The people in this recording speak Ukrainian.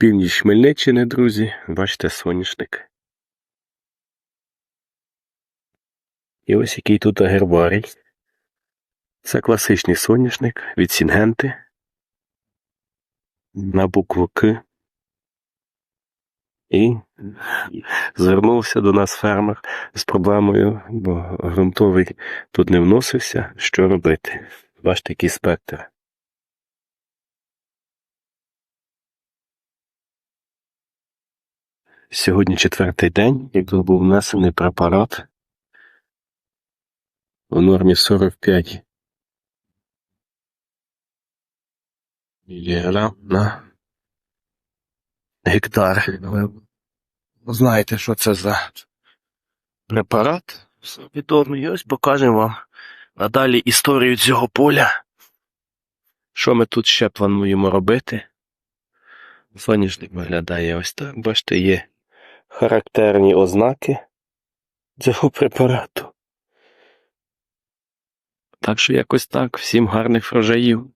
Північ Хмельниччини, друзі. Бачите, соняшник. І ось який тут гербарій. Це класичний соняшник від Сінгенти. На букву К. І звернувся до нас фермер з проблемою, бо ґрунтовий тут не вносився. Що робити? Бачите, який спектр. Сьогодні четвертий день, як був внесений препарат у нормі 45 міліграм на гектар. Ви знаєте, що це за препарат? Відомий. Ось покажемо вам надалі історію цього поля. Що ми тут ще плануємо робити? Соняшник виглядає ось так. Бачите, є характерні ознаки цього препарату. Так що якось так. Всім гарних врожаїв.